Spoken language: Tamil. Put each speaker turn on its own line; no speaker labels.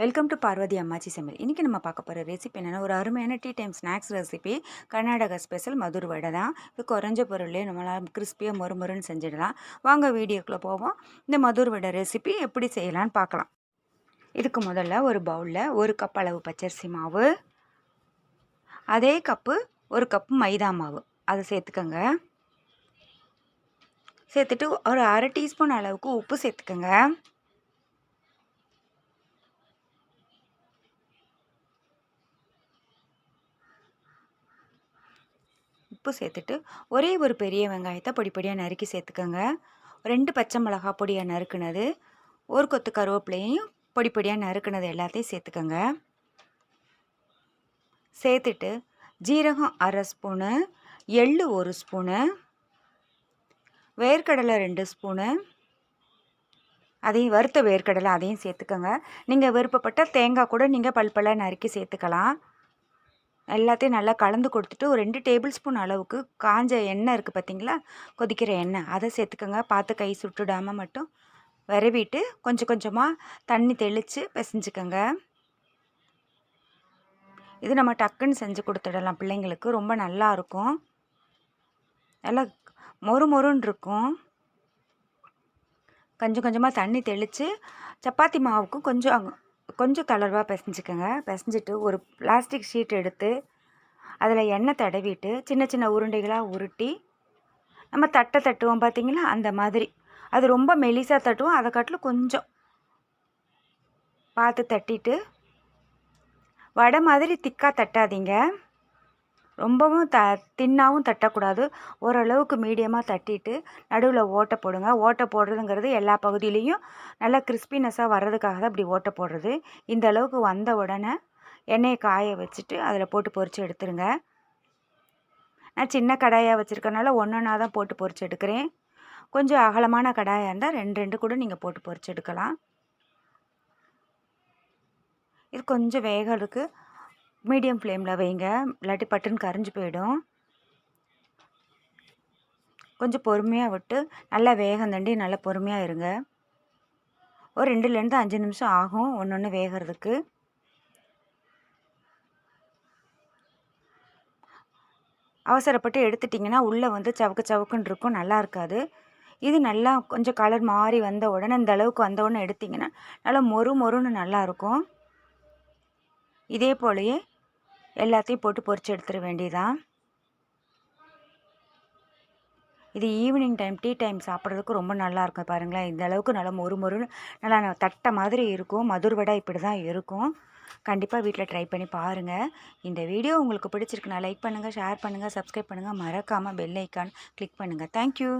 வெல்கம் டு பார்வதி அம்மாச்சி சமையல் இன்றைக்கி நம்ம பார்க்க போகிற ரெசிபி என்னென்னா ஒரு அருமையான tea time snacks recipe Karnataka special Maddur vada தான். இது குறைஞ்ச பொருள்லேயே நம்மளால் கிறிஸ்பியாக மொறுமொறுன்னு செஞ்சிடலாம். வாங்க வீடியோக்குள்ளே போவோம். இந்த மதுர் வடை ரெசிபி எப்படி செய்யலான்னு பார்க்கலாம். இதுக்கு முதல்ல ஒரு பவுலில் ஒரு கப் அளவு பச்சரிசி மாவு அதே கப்பு ஒரு கப்பு மைதா மாவு. அதை சேர்த்துக்கோங்க. சேர்த்துட்டு ஒரு அரை டீஸ்பூன் அளவுக்கு உப்பு சேர்த்துக்கோங்க. உப்பு சேர்த்துட்டு ஒரே ஒரு பெரிய வெங்காயத்தை பொடிப்பொடியாக நறுக்கி சேர்த்துக்கோங்க. ரெண்டு பச்சை மிளகா பொடியாக நறுக்குனது ஒரு கொத்து கருவேப்பிலையும் பொடிப்பொடியாக நறுக்கினது நறுக்குனது எல்லாத்தையும் சேர்த்துக்கோங்க. சேர்த்துட்டு ஜீரகம் அரை ஸ்பூனு எள்ளு ஒரு ஸ்பூனு வேர்க்கடலை ரெண்டு ஸ்பூனு அதையும் வறுத்த வேர்க்கடலை அதையும் சேர்த்துக்கோங்க. நீங்கள் விருப்பப்பட்ட தேங்காய் கூட நீங்கள் பல்பெல்லாம் நறுக்கி சேர்த்துக்கலாம். எல்லாத்தையும் நல்லா கலந்து கொடுத்துட்டு ஒரு ரெண்டு டேபிள் ஸ்பூன் அளவுக்கு காஞ்ச எண்ணெய் இருக்குது பார்த்தீங்களா கொதிக்கிற எண்ணெய். அதை சேர்த்துக்கோங்க. பார்த்து கை சுட்டுடாமல் மட்டும் விரவிட்டு கொஞ்சம் கொஞ்சமாக தண்ணி தெளித்து பிசைஞ்சுக்கோங்க. இது நம்ம டக்குன்னு செஞ்சு கொடுத்துடலாம். பிள்ளைங்களுக்கு ரொம்ப நல்லா இருக்கும். நல்லா மொறு மொறுன்னு இருக்கும். கொஞ்சம் கொஞ்சமாக தண்ணி தெளித்து சப்பாத்தி மாவுக்கும் கொஞ்சம் கொஞ்சம் தளர்வாக பிசைஞ்சிக்கோங்க. பிசைஞ்சிட்டு ஒரு பிளாஸ்டிக் ஷீட் எடுத்து அதில் எண்ணெய் தடவிட்டு சின்ன சின்ன உருண்டைகளாக உருட்டி நம்ம தட்டை தட்டுவோம் பார்த்திங்களா அந்த மாதிரி. அது ரொம்ப மெலிசாக தட்டுவோம். அதை காட்டிலும் கொஞ்சம் பார்த்து தட்டிட்டு வடை மாதிரி திக்காக தட்டாதீங்க. ரொம்பவும் த தின்னாகவும் தட்டக்கூடாது. ஓரளவுக்கு மீடியமாக தட்டிட்டு நடுவில் ஓட்டை போடுங்க. ஓட்டை போடுறதுங்கிறது எல்லா பகுதியிலையும் நல்லா கிறிஸ்பினஸ்ஸாக வர்றதுக்காக தான் இப்படி ஓட்டை போடுறது. இந்த அளவுக்கு வந்த உடனே எண்ணெயை காய வச்சுட்டு அதில் போட்டு பொறிச்சு எடுத்துருங்க. நான் சின்ன கடாயாக வச்சுருக்கனால ஒன்று ஒன்றா தான் போட்டு பொறிச்சு எடுக்கிறேன். கொஞ்சம் அகலமான கடாயாக இருந்தால் ரெண்டு ரெண்டு கூட நீங்கள் போட்டு பொறிச்சு எடுக்கலாம். இது கொஞ்சம் வேகிறதுக்கு மீடியம் ஃப்ளேமில் வைங்க. இல்லாட்டி பட்டுன்னு கரைஞ்சி போயிடும். கொஞ்சம் பொறுமையாக விட்டு நல்லா வேகம் தண்டி நல்லா பொறுமையாக இருங்க. ஒரு ரெண்டுலேருந்து அஞ்சு நிமிஷம் ஆகும் ஒன்று ஒன்று வேகிறதுக்கு. அவசரப்பட்டு எடுத்துட்டிங்கன்னா உள்ளே வந்து சவுக்கு சவுக்குன்னு இருக்கும் நல்லா இருக்காது. இது நல்லா கொஞ்சம் கலர் மாறி வந்த உடனே இந்த அளவுக்கு வந்த உடனே எடுத்திங்கன்னா நல்லா மொறு மொறுன்னு நல்லாயிருக்கும் இதே போலயே எல்லாத்தையும் போட்டு பொறிச்சு எடுத்துட வேண்டியதான் இது ஈவினிங் டைம் டீ டைம் சாப்பிட்றதுக்கு ரொம்ப நல்லாயிருக்கும் பாருங்களேன். இந்த அளவுக்கு நல்லா மொறு மொறுன்னு நல்லா தட்டை மாதிரி இருக்கும். மதுர் வடை இப்படி தான் இருக்கும். கண்டிப்பாக வீட்டில் ட்ரை பண்ணி பாருங்கள் இந்த வீடியோ உங்களுக்கு பிடிச்சிருக்குன்னா லைக் பண்ணுங்கள் ஷேர் பண்ணுங்கள் சப்ஸ்கிரைப் பண்ணுங்கள் மறக்காமல் பெல் ஐக்கான் கிளிக் பண்ணுங்கள் தேங்க்யூ